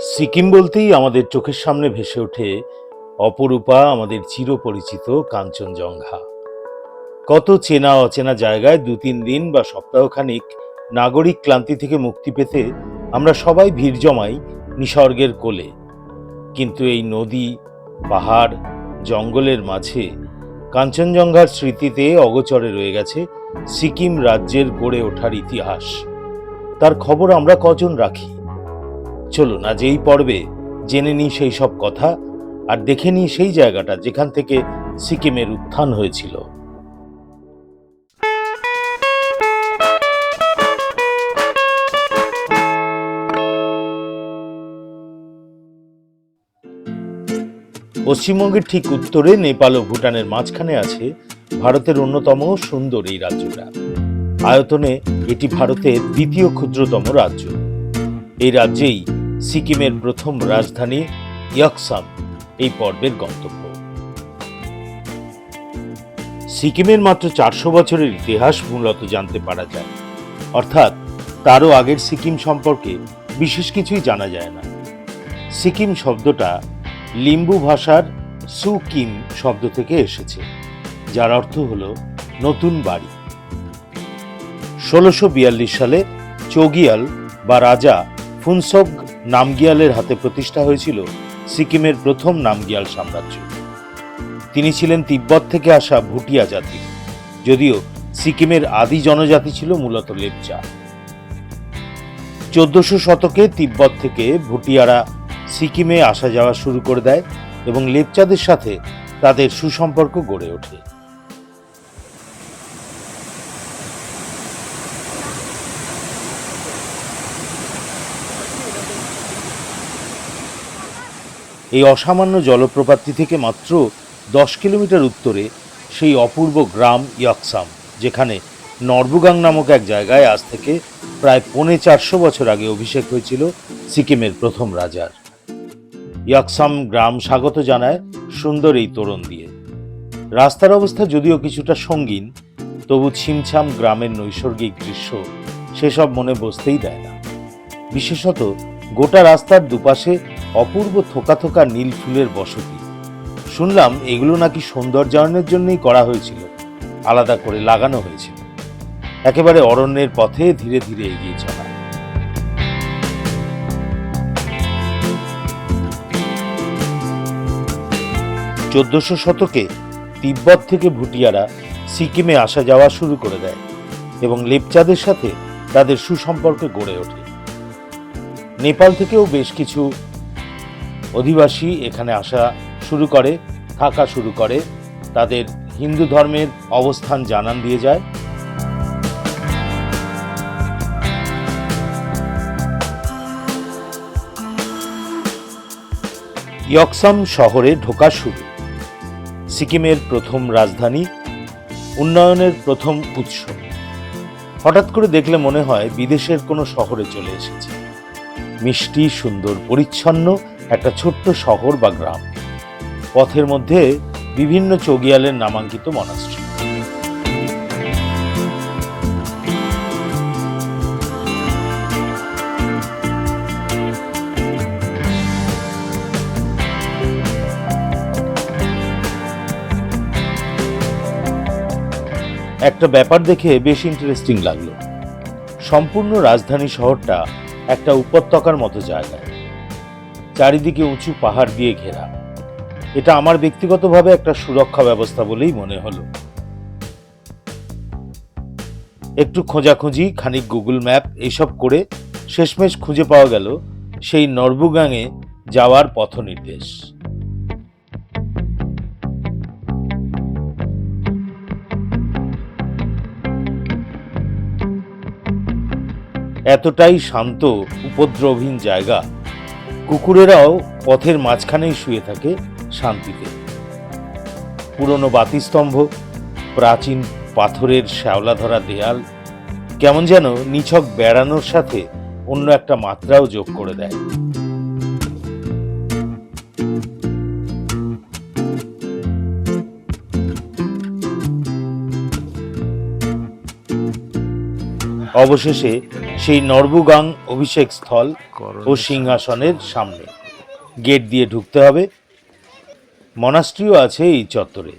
সিকিম বলতেই আমাদের চোখের সামনে ভেসে ওঠে অপরূপা, আমাদের চিরপরিচিত কাঞ্চনজঙ্ঘা। কত চেনা অচেনা জায়গায় দু তিন দিন বা সপ্তাহখানিক নাগরিক ক্লান্তি থেকে মুক্তি পেতে আমরা সবাই ভিড় জমাই নিসর্গের কোলে। কিন্তু এই নদী, পাহাড়, জঙ্গলের মাঝে কাঞ্চনজঙ্ঘার স্মৃতিতে অগচরে রয়ে গেছে সিকিম রাজ্যের গড়ে ওঠার ইতিহাস। তার খবর আমরা কজন রাখি? চলুন আজ এই পর্বে জেনে নিই সেই সব কথা আর দেখে নিই সেই জায়গাটা যেখান থেকে সিকিমের উত্থান হয়েছিল। পশ্চিমবঙ্গের ঠিক উত্তরে নেপাল ও ভুটানের মাঝখানে আছে ভারতের অন্যতম সুন্দর এই রাজ্যটা। আয়তনে এটি ভারতের দ্বিতীয় ক্ষুদ্রতম রাজ্য। এই রাজ্যেই সিকিমের প্রথম রাজধানী ইয়কসাম, এই পর্বের গন্তব্য। সিকিমের মাত্র চারশো বছরের ইতিহাস মূলত জানতে পারা যায়। অর্থাৎ, তারও আগের সিকিম সম্পর্কে বিশেষ কিছুই জানা যায় না। সিকিম শব্দটা লিম্বু ভাষার সুকিম শব্দ থেকে এসেছে, যার অর্থ হল নতুন বাড়ি। ষোলোশো সালে চৌগিয়াল বা রাজা ফুনসক নামগিয়ালের হাতে প্রতিষ্ঠা হয়েছিল সিকিমের প্রথম নামগিয়াল সাম্রাজ্য। তিনি ছিলেন তিব্বত থেকে আসা ভুটিয়া জাতি, যদিও সিকিমের আদি জনজাতি ছিল মূলত লেপচা। চোদ্দশো শতকে তিব্বত থেকে ভুটিয়ারা সিকিমে আসা যাওয়া শুরু করে দেয় এবং লেপচাদের সাথে তাদের সুসম্পর্ক গড়ে ওঠে। এই অসামান্য জলপ্রপাতটি থেকে মাত্র দশ কিলোমিটার উত্তরে সেই অপূর্ব গ্রাম ইয়কসাম, যেখানে নর্বুগাং নামক এক জায়গায় আজ থেকে প্রায় পৌনে চারশো বছর আগে অভিষেক হয়েছিল সিকিমের প্রথম রাজার। ইয়কসাম গ্রাম স্বাগত জানায় সুন্দর এই তোরণ দিয়ে। রাস্তার অবস্থা যদিও কিছুটা সঙ্গীন, তবু ছিমছাম গ্রামের নৈসর্গিক দৃশ্য সেসব মনে বসতেই দেয় না। বিশেষত গোটা রাস্তার দুপাশে অপূর্ব থোকা থোকা নীল ফুলের বসতি। শুনলাম এগুলো নাকি সৌন্দর্যায়নের জন্যই করা হয়েছিল। আলাদা করে লাগানো হয়েছিল। একেবারে অরণ্যের পথে ধীরে ধীরে এগিয়ে চলা। চোদ্দশো শতকে তিব্বত থেকে ভুটিয়ারা সিকিমে আসা যাওয়া শুরু করে দেয় এবং লেপচাদের সাথে তাদের সুসম্পর্ক গড়ে ওঠে। নেপাল থেকেও বেশ কিছু অধিবাসী এখানে আসা শুরু করে, থাকা শুরু করে। তাদের হিন্দু ধর্মের অবস্থান জানান দিয়ে যায়। ইয়কসাম শহরে ঢোকা শুরু। সিকিমের প্রথম রাজধানী, উন্নয়নের প্রথম উৎস। হঠাৎ করে দেখলে মনে হয় বিদেশের কোনো শহরে চলে এসেছে। মিষ্টি, সুন্দর, পরিচ্ছন্ন একটা ছোট্ট শহর বা গ্রাম। পথের মধ্যে বিভিন্ন চগিয়ালের নামাঙ্কিত মনাস্ট্রি। একটা ব্যাপার দেখে বেশ ইন্টারেস্টিং লাগল। সম্পূর্ণ রাজধানী শহরটা একটা উপত্যকার মতো জায়গায়। চারিদিকে উঁচু পাহাড় দিয়ে ঘেরা। এটা আমার ব্যক্তিগতভাবে একটা সুরক্ষা ব্যবস্থা বলেই মনে হলো। একটু খোঁজাখুঁজি, খানিক গুগল ম্যাপ এইসব করে শেষমেশ খুঁজে পাওয়া গেল সেই নরবুগাঙে যাওয়ার পথ নির্দেশ। এতটাই শান্ত, উপদ্রবহীন জায়গা কুকুরেরাও পথের মাঝখানেই শুয়ে থাকে শান্তিতে। পুরনো বাতিস্তম্ভ, প্রাচীন পাথরের শ্যাওলা ধরা দেয়াল, কেমন যেন নিছক বেড়ানোর সাথে অন্য একটা মাত্রাও যোগ করে দেয়। অবশেষে সেই নর্বুগাং অভিষেক স্থল ও সিংহাসনের সামনে। গেট দিয়ে ঢুকতে হবে। মনাস্ট্রিও আছে এই চত্বরে।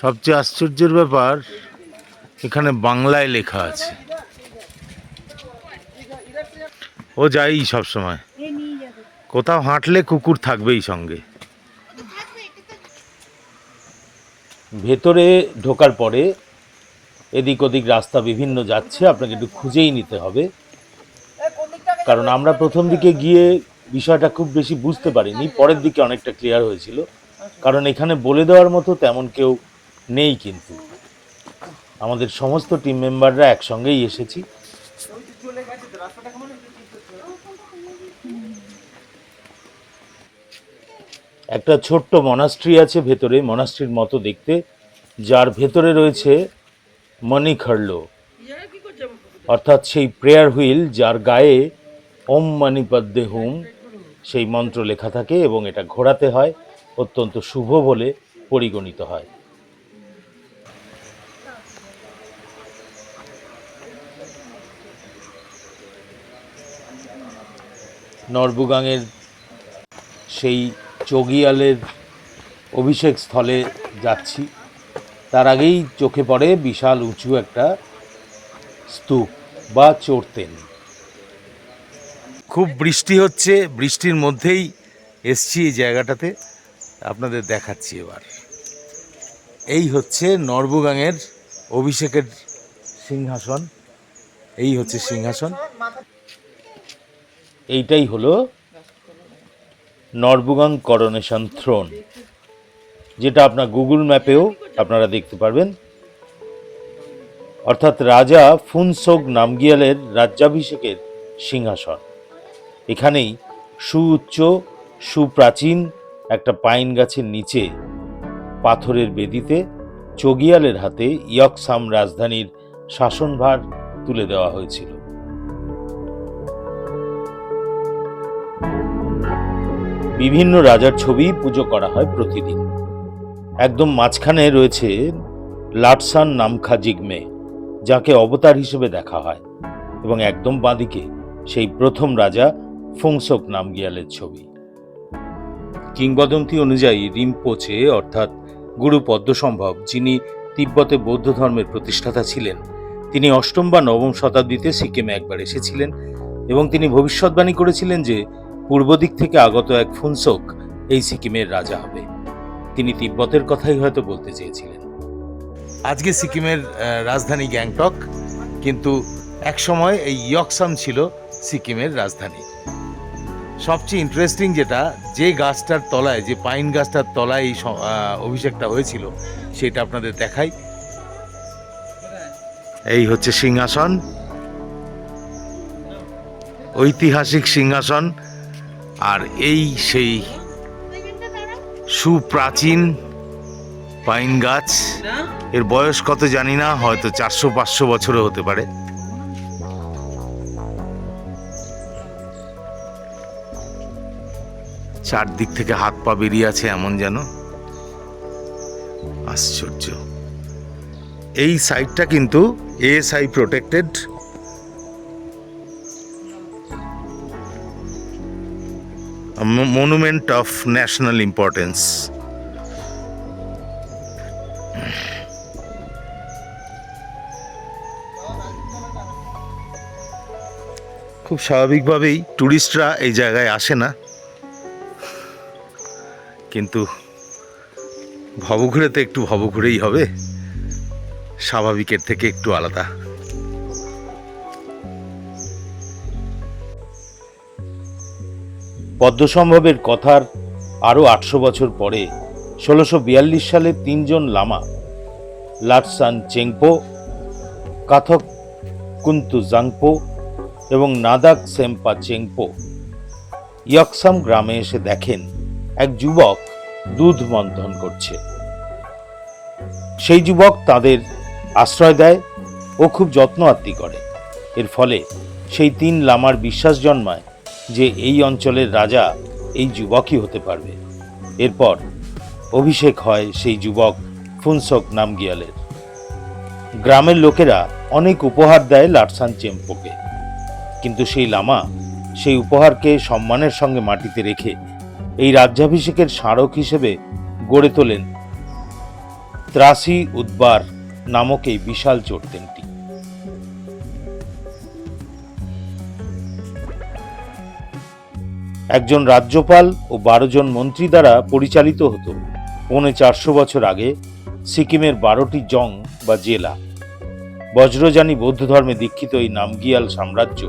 সবচেয়ে আশ্চর্যের ব্যাপার এখানে বাংলায় লেখা আছে। ও যাই সব সময়। কোথাও হাঁটলে কুকুর থাকবেই সঙ্গে। ভেতরে ঢোকার পরে এদিক ওদিক রাস্তা বিভিন্ন যাচ্ছে, আপনাকে একটু খুঁজেই নিতে হবে। কারণ আমরা প্রথম দিকে গিয়ে বিষয়টা খুব বেশি বুঝতে পারিনি, পরের দিকে অনেকটা ক্লিয়ার হয়েছিল। কারণ এখানে বলে দেওয়ার মতো তেমন কেউ নেই কিন্তু। আমাদের সমস্ত টিম মেম্বাররা একসঙ্গেই এসেছি। একটা ছোট্ট মনাস্ট্রি আছে ভেতরে মনাস্ট্রির মতো দেখতে, যার ভেতরে রয়েছে মণিখড়লো অর্থাৎ সেই প্রেয়ার হুইল যার গায়ে ওম মণিপদ্মে হুম সেই মন্ত্র লেখা থাকে এবং এটা ঘোরাতে হয় অত্যন্ত শুভ বলে পরিগণিত হয়। নরবুগাংয়ের সেই চগিয়ালের অভিষেক স্থলে যাচ্ছি। তার আগেই চোখে পড়ে বিশাল উঁচু একটা স্তূপ বা চড়তেন খুব বৃষ্টি হচ্ছে বৃষ্টির মধ্যেই এসছি এই জায়গাটাতে। আপনাদের দেখাচ্ছি এবার। এই হচ্ছে নরবুগাংয়ের অভিষেকের সিংহাসন। এই হচ্ছে সিংহাসন। এইটাই হলো নরবুগাং করোনেশন থ্রোন। যেটা আপনার গুগল ম্যাপেও আপনারা দেখতে পারবেন। অর্থাৎ রাজা ফুনসোগ নামগিয়ালের রাজ্যাভিষেকের সিংহাসন। এখানেই সুউচ্চ, সুপ্রাচীন একটা পাইন গাছের নিচে পাথরের বেদিতে চগিয়ালের হাতে ইয়কসাম রাজধানীর শাসনভার তুলে দেওয়া হয়েছিল। বিভিন্ন রাজার ছবি পুজো করা হয় প্রতিদিন। একদম মাঝখানে রয়েছে লাটসান নামখা জিগমে, যাকে অবতার হিসেবে দেখা হয়, এবং একদম বাঁদিকে সেই প্রথম রাজা ফুংসক নামগিয়ালের ছবি। কিংবদন্তি অনুযায়ী রিমপোচে, অর্থাৎ গুরু পদ্মসম্ভব, যিনি তিব্বতে বৌদ্ধ ধর্মের প্রতিষ্ঠাতা ছিলেন, তিনি অষ্টম বা নবম শতাব্দীতে সিকিমে একবার এসেছিলেন এবং তিনি ভবিষ্যৎবাণী করেছিলেন যে পূর্ব দিক থেকে আগত এক ফুনসোক এই সিকিমের রাজা হবে। তিনি তিব্বতের কথাই হয়তো বলতে চেয়েছিলেন। আজকে সিকিমের রাজধানী গ্যাংটক, কিন্তু একসময় এই ইয়কসাম ছিল সিকিমের রাজধানী। সবচেয়ে ইন্টারেস্টিং যেটা, যে গাছটার তলায়, যে পাইন গাছটার তলায় এই অভিষেকটা হয়েছিল, সেটা আপনাদের দেখাই। এই হচ্ছে সিংহাসন। ঐতিহাসিক সিংহাসন। আর এই সেই সুপ্রাচীন পাইন গাছ। এর বয়স কত জানি না হয়তো চারশো পাঁচশো বছরও হতে পারে। চারদিক থেকে হাত পা বেরিয়ে আছে এমন যেন। আশ্চর্য। এই সাইটটা কিন্তু A S I protected monument of national importance খুব স্বাভাবিকভাবেই ট্যুরিস্টরা এই জায়গায় আসে না। কিন্তু ভবঘুরেতে একটু ভবঘুরেই হবে। স্বাভাবিকের থেকে একটু আলাদা। পদ্মসম্ভবের কথার আরও আটশো বছর পরে ষোলোশো বিয়াল্লিশ সালে তিনজন লামা, লাটসান চেংপো, কাথক কুন্তু জাংপো এবং নাদাক সেম্পা চেংপো ইয়কসাম গ্রামে এসে দেখেন এক যুবক দুধ মন্থন করছে। সেই যুবক তাদের আশ্রয় দেয় ও খুব যত্ন আত্মি করে। এর ফলে সেই তিন লামার বিশ্বাস জন্মায়। যে এই অঞ্চলের রাজা এই যুবকই হতে পারবে। এরপর অভিষেক হয় সেই যুবক ফুনসক নামগিয়ালের। গ্রামের লোকেরা অনেক উপহার দেয় লাটসান চেম্পোকে। কিন্তু সেই লামা সেই উপহারকে সম্মানের সঙ্গে মাটিতে রেখে এই রাজ্যাভিষেকের স্মারক হিসেবে গড়ে তোলেন ত্রাসি উদ্বার নামক এই বিশাল চোরতেনটি একজন রাজ্যপাল ও বারো জন মন্ত্রী দ্বারা পরিচালিত হতো। পৌনে চারশো বছর আগে সিকিমের বারোটি জং বা জেলা। বজ্রযানী বৌদ্ধ ধর্মে দীক্ষিত এই নামগিয়াল সাম্রাজ্য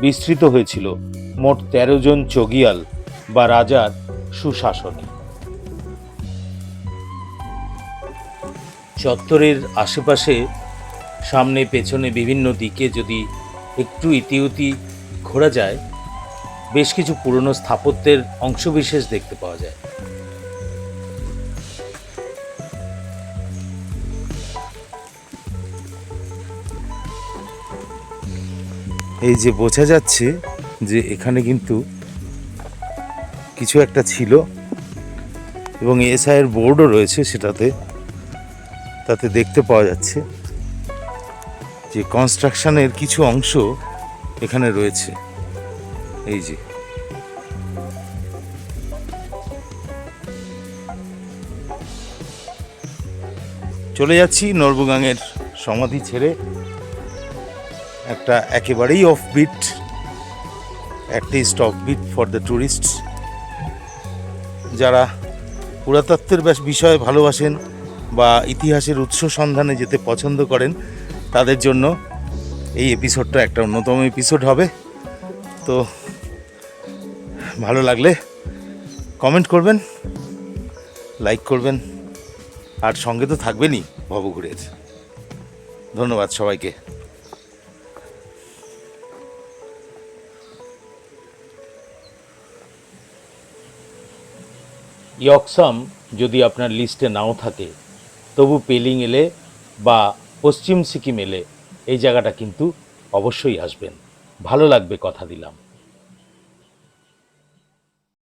বিস্তৃত হয়েছিল মোট তেরো জন চগিয়াল বা রাজার সুশাসনে। চত্বরের আশেপাশে, সামনে পেছনে বিভিন্ন দিকে যদি একটু ইতিউতি ঘোরা যায় বেশ কিছু পুরনো স্থাপত্যের অংশবিশেষ দেখতে পাওয়া যায়। এই যে বোঝা যাচ্ছে যে এখানে কিন্তু কিছু একটা ছিল এবং এসআইয়ের বোর্ডও রয়েছে সেটাতে, তাতে দেখতে পাওয়া যাচ্ছে যে কনস্ট্রাকশনের কিছু অংশ এখানে রয়েছে। এই যে। চলে যাচ্ছি নর্বগাংয়ের সমাধি ছেড়ে একটা একেবারেই off beat at least off beat for the tourist যারা পুরাতত্ত্বের বিষয়ে ভালোবাসেন বা ইতিহাসের উৎস সন্ধানে যেতে পছন্দ করেন, তাদের জন্য এই এপিসোডটা একটা অন্যতম এপিসোড হবে। তো ভালো লাগলে কমেন্ট করবেন লাইক করবেন, আর সঙ্গে তো থাকবেনই ভবঘুরের। ধন্যবাদ সবাইকে। ইয়কসাম যদি আপনার লিস্টে নাও থাকে, তবু পেলিং এলে বা পশ্চিম সিকিম এলে এই জায়গাটা কিন্তু অবশ্যই আসবেন। ভালো লাগবে কথা দিলাম।